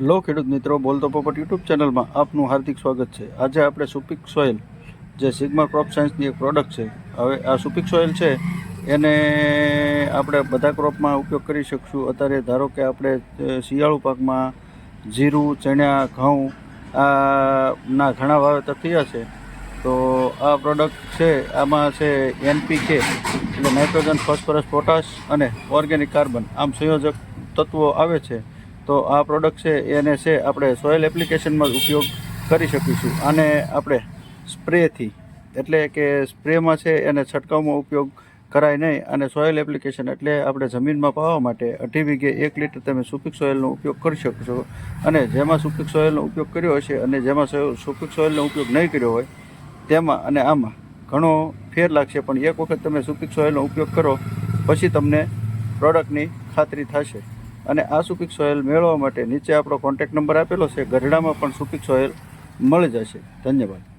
Hello ખેડૂત મિત્રો બોલતો પોપટ યુટ્યુબ ચેનલમાં આપનું હાર્દિક સ્વાગત છે. આજે આપણે સુપિક સોઇલ, જે સિગ્મા ક્રોપ સાયન્સની એક પ્રોડક્ટ છે, હવે આ સુપિક સોઇલ છે, એને આપણે બધા ક્રોપમાં ઉપયોગ કરી શકશું. અત્યારે ધારો કે આપણે શિયાળુ પાકમાં જીરું ચણ્યા ઘઉં આ ના ઘણા વાવેતર થયા છે. તો આ પ્રોડક્ટ છે, આમાં છે એનપીકે, એટલે નાઇટ્રોજન, ફોસ્ફરસ, પોટાશ અને ઓર્ગેનિક કાર્બન. આમ સંયોજક તત્વો આવે છે. તો આ પ્રોડક્ટ છે એને છે, આપણે સોઇલ એપ્લિકેશનમાં ઉપયોગ કરી શકીશું. આને આપણે સ્પ્રેથી, એટલે કે સ્પ્રેમાં છે, એને છંટકાવમાં ઉપયોગ કરાય નહીં. અને સોઇલ એપ્લિકેશન એટલે આપણે જમીનમાં પાવા માટે અઢી વીઘે એક લીટર તમે સુપિક સોઇલનો ઉપયોગ કરી શકશો. અને જેમાં સુપિક સોઇલનો ઉપયોગ કર્યો હશે અને જેમાં સુપિક સોઇલનો ઉપયોગ નહીં કર્યો હોય, તેમાં અને આમાં ઘણો ફેર લાગશે. પણ એક વખત તમે સુપિક સોઇલનો ઉપયોગ કરો, પછી તમને પ્રોડક્ટની ખાતરી થશે. અને આ સુપિક સોયલ મેળવવા માટે નીચે આપણો કોન્ટેક્ટ નંબર આપેલો છે. ગઢડામાં પણ સુપિક સોયલ મળી જશે. ધન્યવાદ.